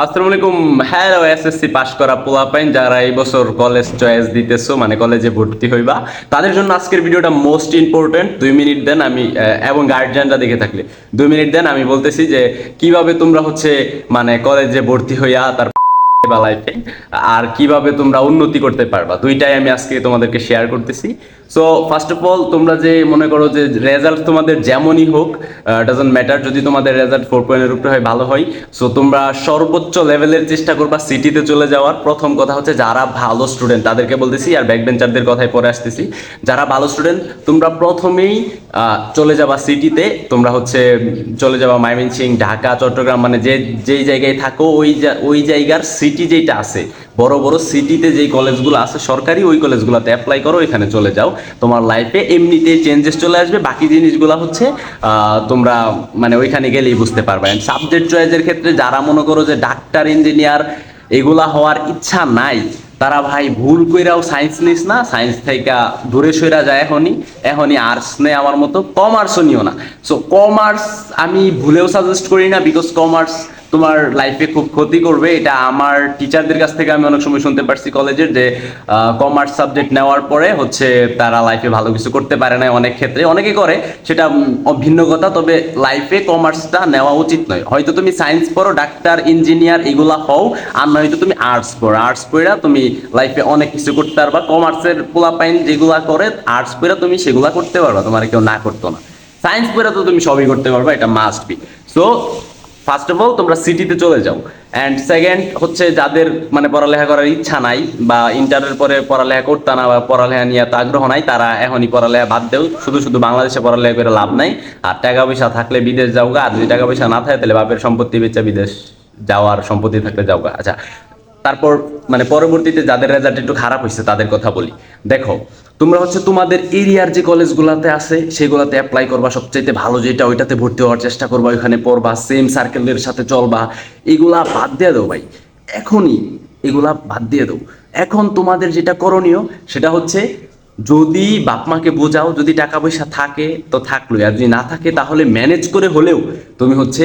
আসসালামু আলাইকুম। এসএসসি করা যারা এই বছর কলেজ চয়েস দিতেছো মানে কলেজে ভর্তি হইবা, তাদের জন্য আজকের ভিডিওটা মোস্ট ইম্পর্টেন্ট দুই মিনিট দেন আমি এবং গার্জিয়ানরা দেখে থাকলে। দুই মিনিট দেন আমি বলতেছি যে, কীভাবে তোমরা হচ্ছে মানে কলেজে ভর্তি হইয়া তার লাইফে আর কীভাবে তোমরা উন্নতি করতে পারবা। দুইটাই আমি আজকে তোমাদেরকে শেয়ার করতেছি। সো ফার্স্ট অফ অল তোমরা যে মনে করো যে রেজাল্ট তোমাদের যেমনই হোক ডাজন্ট ম্যাটার যদি তোমাদের রেজাল্ট ফোর পয়েন্টের উপরে হয়, ভালো হয়। সো তোমরা সর্বোচ্চ লেভেলের চেষ্টা করবা সিটিতে চলে যাওয়ার। প্রথম কথা হচ্ছে যারা ভালো স্টুডেন্ট তাদেরকে বলতেছি আর ব্যাক বেঞ্চারদের কথায় পরে আসতেছি। যারা ভালো স্টুডেন্ট তোমরা প্রথমেই চলে যাবা সিটিতে তোমরা হচ্ছে চলে যাবা ময়মনসিং, ঢাকা, চট্টগ্রাম মানে যে, যেই জায়গায় থাকো, ওই ওই জায়গার সিটি যেটা আছে, বড় বড় সিটিতে যেই কলেজগুলো আছে, সরকারি ওই কলেজগুলোতে অ্যাপ্লাই করো, এখানে চলে যাও। তোমার লাইফে এমনিতেই চেঞ্জেস চলে আসবে। বাকি জিনিসগুলো হচ্ছে তোমরা মানে ওইখানে গেলেই বুঝতে পারবে। সাবজেক্ট চয়েসের ক্ষেত্রে যারা মনে করো যে ডাক্তার ইঞ্জিনিয়ার এগুলা হওয়ার ইচ্ছা নাই, তারা ভাই ভুল কইরাও সায়েন্স নিস না। সায়েন্স থেকে দূরে সইরা যায় এখনই। এখনই আর্টস নেই আমার মতো। কমার্সও নিও না। সো কমার্স আমি ভুলেও সাজেস্ট করি না বিকজ কমার্স তোমার লাইফে খুব ক্ষতি করবে। এটা আমার টিচারদের কাছ থেকে আমি অনেক সময় শুনতে পারছি কলেজের যে কমার্স সাবজেক্ট নেওয়ার পরে হচ্ছে তারা লাইফে ভালো কিছু করতে পারে না অনেক ক্ষেত্রে। অনেকে করে সেটা উম, ভিন্ন কথা তবে লাইফে কমার্সটা নেওয়া উচিত নয়। হয়তো তুমি সায়েন্স পড়ো ডাক্তার ইঞ্জিনিয়ার এগুলা হও আর নয়তো তুমি আর্টস পড়ো। আর্টস পড়া তুমি লাইফে অনেক কিছু করতে পারবা। কমার্সের পোলাপাইন যেগুলা করে আর্টস পড়া তুমি সেগুলা করতে পারবা তোমার কেউ না করতো না। সায়েন্স পড়া তো তুমি সবই করতে পারবা এটা must be so first of all তোমরা সিটিতে চলে যাও। অ্যান্ড সেকেন্ড হচ্ছে যাদের মানে পড়ালেখা করার ইচ্ছা নাই বা ইন্টারের পরে পড়ালেখা করতে না বা পড়ালেখা নিয়ে এত আগ্রহ নাই, তারা এখনই পড়ালেখা বাদ দেও। শুধু শুধু বাংলাদেশে পড়ালেখা করে লাভ নাই। আর টাকা পয়সা থাকলে বিদেশ যাওগা, আর যদি টাকা পয়সা না থাকে, তাহলে বাপের সম্পত্তি বেচা বিদেশ যাওয়ার সম্পত্তি থাকলে যাওগা। আচ্ছা তারপর মানে পরবর্তীতে যাদের রেজাল্ট একটু খারাপ হয়েছে, তাদের কথা বলি। দেখো তোমরা হচ্ছে তোমাদের এরিয়ার যে কলেজগুলোতে আছে, সেগুলোতে অ্যাপ্লাই করবা। সবচাইতে ভালো যেটা, ওইটাতে ভর্তি হওয়ার চেষ্টা করবা, ওইখানে পড়বা সেম সার্কেলের সাথে চলবা। এগুলা বাদ দিয়ে দাও ভাই। এখনই এগুলা বাদ দিয়ে দাও। এখন তোমাদের যেটা করণীয়, সেটা হচ্ছে যদি বাপ মাকে বোঝাও, যদি টাকা পয়সা থাকে, তো থাকল আর যদি না থাকে, তাহলে ম্যানেজ করে হলেও তুমি হচ্ছে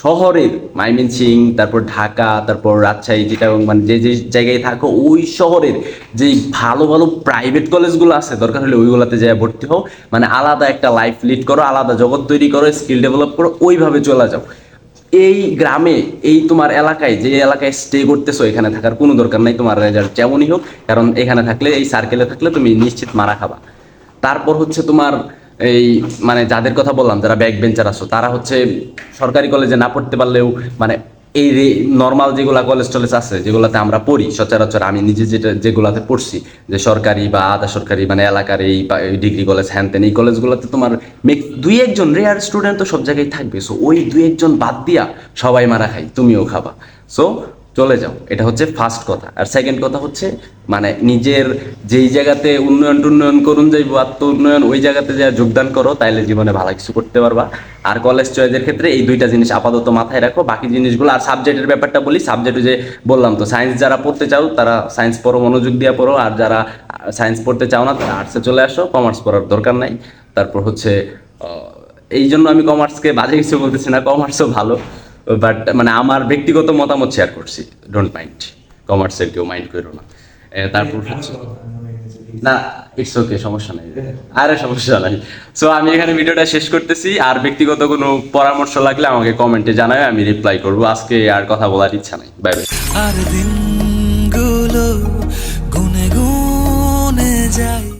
শহরের মাইমিনসিং তারপর ঢাকা, তারপর রাজশাহী, যেটা মানে যে যে জায়গায় থাকো, ওই শহরের যে ভালো ভালো প্রাইভেট কলেজগুলো আছে, দরকার হলে ওইগুলোতে যায় ভর্তি হও। মানে আলাদা একটা লাইফ লিড করো, আলাদা জগৎ তৈরি করো স্কিল ডেভেলপ করো, ওইভাবে চলে যাও। এই গ্রামে, এই তোমার এলাকায়, যে এলাকায় স্টে করতেছো, এখানে থাকার কোনো দরকার নাই, তোমার রেজাল্ট যেমনই হোক, কারণ এখানে থাকলে, এই সার্কেলে থাকলে তুমি নিশ্চিত মারা খাবা। তারপর হচ্ছে তোমার এই মানে যাদের কথা বললাম, যারা ব্যাক বেঞ্চার আছো, তারা হচ্ছে সরকারি কলেজে না পড়তে পারলেও মানে এই নর্মাল যেগুলা কলেজ টলেজ আছে, যেগুলাতে আমরা পড়ি, সচরাচর আমি নিজে যেটা, যেগুলাতে পড়ছি, যে সরকারি বা আধা সরকারি মানে এলাকার এই ডিগ্রি কলেজ হ্যান ত্যান এই কলেজগুলোতে তোমার দুই একজন রেয়ার স্টুডেন্ট তো সব জায়গায় থাকবে সো ওই দুই একজন বাদ দিয়া সবাই মারা খাই তুমিও খাবা। সো চলে যাও। এটা হচ্ছে ফার্স্ট কথা। আর সেকেন্ড কথা হচ্ছে মানে নিজের যেই জায়গাতে উন্নয়ন টুন্নয়ন করুন যাইব আত্ম উন্নয়ন ওই জায়গাতে যা যোগদান করো, তাইলে জীবনে ভালো কিছু করতে পারবা। আর কলেজ চয়েসের ক্ষেত্রে এই দুইটা জিনিস আপাতত মাথায় রাখো। বাকি জিনিসগুলো, আর সাবজেক্টের ব্যাপারটা বলি সাবজেক্ট যে বললাম তো সায়েন্স যারা পড়তে চাও, তারা সায়েন্স পড়ো, মনোযোগ দিয়ে পড়ো। আর যারা সায়েন্স পড়তে চাও না, তারা আর্টসে চলে আসো। কমার্স পড়ার দরকার নাই। তারপর হচ্ছে এই জন্য আমি কমার্সকে বাজে কিছু বলতেছি না। কমার্সও ভালো। বাট মানে আমার ব্যক্তিগত মতামত শেয়ার করছি। ডোন্ট মাইন্ড কমার্সের কেউ মাইন্ড করো না। তারপর হচ্ছে না ইটস ওকে সমস্যা নাই। আরে সমস্যা নাই। সো আমি এখানে ভিডিওটা শেষ করতেছি। আর ব্যক্তিগত কোনো পরামর্শ লাগলে আমাকে কমেন্টে জানাবে আমি রিপ্লাই করব। আজকে আর কথা বলার ইচ্ছা নাই। বাই বাই আর দিনগুলো গুনে গুনে যায়।